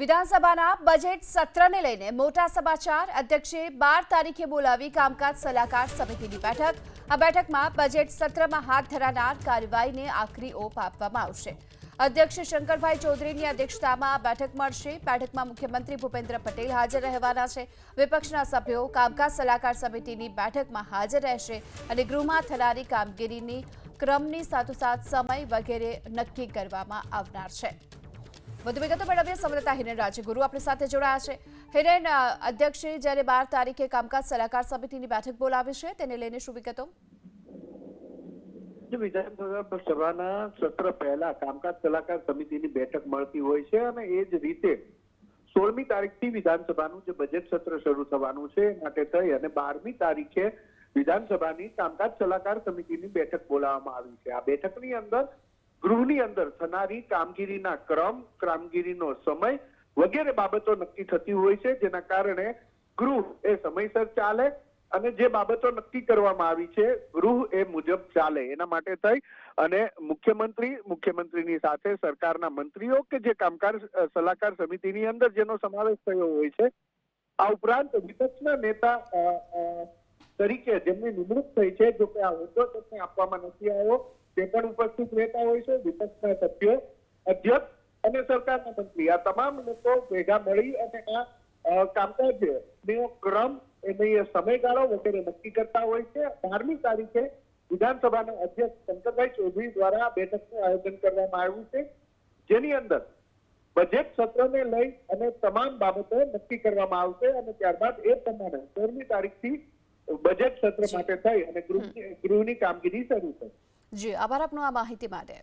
વિધાનસભાના બજેટ સત્રને લઈને મોટા સમાચાર. અધ્યક્ષે બાર તારીખે બોલાવી કામકાજ સલાહકાર સમિતિની બેઠક. આ બેઠકમાં બજેટ સત્રમાં હાથ ધરાનાર કાર્યવાહીને આખરી ઓપ આપવામાં આવશે. અધ્યક્ષ શંકરભાઈ ચૌધરીની અધ્યક્ષતામાં આ બેઠક મળશે. બેઠકમાં મુખ્યમંત્રી ભૂપેન્દ્ર પટેલ હાજર રહેવાના છે. વિપક્ષના સભ્યો કામકાજ સલાહકાર સમિતિની બેઠકમાં હાજર રહેશે અને ગૃહમાં થનારી કામગીરીની ક્રમની સાથોસાથ સમય વગેરે નક્કી કરવામાં આવનાર છે. વધુ વિગતો મેળવીએ. સંવાદદાતા હિરેન રાજગુરુ આપણી સાથે જોડાયા છે. હિરેન અધ્યક્ષે જ્યારે બાર તારીખે કામકાજ સલાહકાર સમિતિની બેઠક બોલાવી છે, તેને લઈને શું વિગતો? વિધાનસભાના સત્ર પહેલા કામકાજ સલાહકાર સમિતિની બેઠક મળતી હોય છે અને એ જ રીતે સોળમી તારીખથી વિધાનસભાનું જે બજેટ સત્ર શરૂ થવાનું છે માટે થઈ અને બારમી તારીખે વિધાનસભાની કામકાજ સલાહકાર સમિતિની બેઠક બોલાવવામાં આવી છે. આ બેઠકની અંદર ગૃહની અંદર થનારી કામગીરીના ક્રમ કામગીરીનો સમય વગેરે બાબતો નક્કી થતી હોય છે જેના કારણે ગૃહ એ સમયસર ચાલે અને જે બાબતો નક્કી કરવામાં આવી છે ગૃહ એ મુજબ ચાલે. એના માટે થઈ અને મુખ્યમંત્રી મુખ્યમંત્રીની સાથે સરકારના મંત્રીઓ કે જે કામકાજ અ, સલાહકાર સમિતિની અંદર જેનો સમાવેશ થયો હોય છે આ ઉપરાંત વિપક્ષના નેતા તરીકે જેમની નિમણૂક થઈ છે જો કે આ હોદ્દો તેમને આપવામાં નથી આવ્યો. તે પણ ઉપસ્થિત રહેતા હોય છે વિપક્ષના સભ્યો અધ્યક્ષ અને સરકારના મંત્રી આ તમામ લોકો ભેગા મળી અને આ કામકાજ નો ક્રમ એની સમયગાળો વગેરે નક્કી કરતા હોય છે. બારમી તારીખે વિધાનસભાના અધ્યક્ષ શંકરભાઈ ચૌધરી દ્વારા બેઠકનું આયોજન કરવામાં આવ્યું છે. જેની અંદર બજેટ સત્રને લઈ અને તમામ બાબતો નક્કી કરવામાં આવશે અને ત્યારબાદ એ પ્રમાણે સોળમી તારીખથી બજેટ સત્ર માટે થઈ અને ગૃહની ગૃહની કામગીરી શરૂ થશે જી આભાર આપનો આ માહિતી માટે.